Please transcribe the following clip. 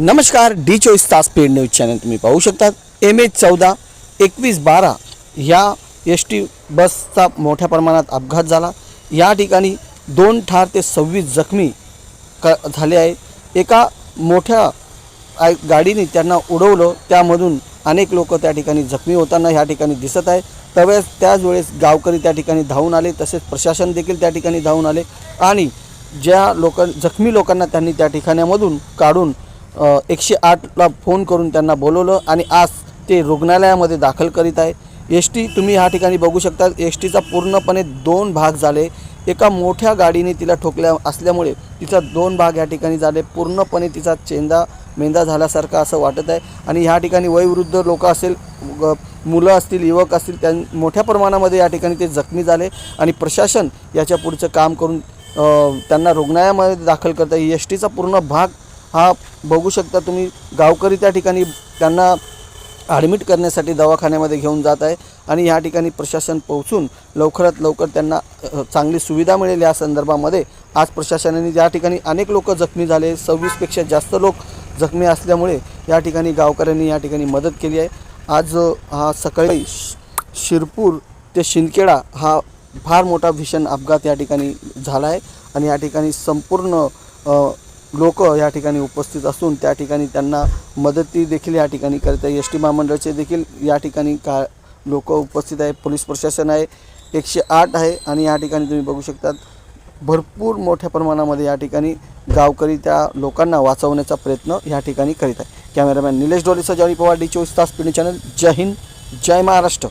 नमस्कार डी चोवीस तास पेड न्यूज चॅनल तुम्ही पाहू शकतात. एम एच चौदा एकवीस बारा ह्या एस टी बसचा मोठ्या प्रमाणात अपघात झाला. या ठिकाणी दोन ठार ते सव्वीस जखमी क झाले आहे. एका मोठ्या आय गाडीने त्यांना उडवलं. त्यामधून अनेक लोक त्या ठिकाणी जखमी होताना ह्या ठिकाणी दिसत आहे. त्यावेळेस त्याच वेळेस गावकरी त्या ठिकाणी धावून आले. तसेच प्रशासन देखील त्या ठिकाणी धावून आले. आणि ज्या लोक जखमी लोकांना त्यांनी त्या ठिकाणामधून काढून एकशे आठला फोन करून त्यांना बोलवलं आणि आज ते रुग्णालयामध्ये दाखल करीत आहे. एस टी तुम्ही ह्या ठिकाणी बघू शकता एस टीचा पूर्णपणे दोन भाग झाले. एका मोठ्या गाडीने तिला ठोकल्या असल्यामुळे तिचा दोन भाग या ठिकाणी झाले. पूर्णपणे तिचा चेंदा मेंदा झाल्यासारखा असं वाटत आहे. आणि ह्या ठिकाणी वयवृद्ध लोक असेल मुलं असतील युवक असतील त्यां मोठ्या प्रमाणामध्ये या ठिकाणी ते जखमी झाले. आणि प्रशासन याच्या पुढचं काम करून त्यांना रुग्णालयामध्ये दाखल करता एस टीचा पूर्ण भाग हा बघू शकता तुम्ही गावकरी त्या ठिकाणी त्यांना ॲडमिट करण्यासाठी दवाखान्यामध्ये घेऊन जात आहे आणि या ठिकाणी प्रशासन पोहोचून लवकरात लवकर त्यांना चांगली सुविधा मिळेल या संदर्भामध्ये. आज प्रशासनाने या ठिकाणी अनेक लोक जखमी झाले सव्वीसपेक्षा जास्त लोक जखमी असल्यामुळे या ठिकाणी गावकऱ्यांनी या ठिकाणी मदत केली आहे. आज हा सकाळी श- शिरपूर ते शिंदखेडा हा फार मोठा भीषण अपघात या ठिकाणी झाला आहे आणि या ठिकाणी संपूर्ण लोक या ठिकाणी उपस्थित असून त्या ठिकाणी त्यांना मदती देखील या ठिकाणी करत आहे एस टी महामंडळाचे देखील या ठिकाणी का लोक उपस्थित आहे पोलीस प्रशासन आहे एकशे आठ आहे आणि या ठिकाणी तुम्ही बघू शकतात भरपूर मोठ्या प्रमाणामध्ये या ठिकाणी गावकरी त्या लोकांना वाचवण्याचा प्रयत्न या ठिकाणी करीत आहे कॅमेरामॅन निलेश डोलेसह जॉनी पवार डी चोवीस तास पिढी चॅनल. जय हिंद जय महाराष्ट्र.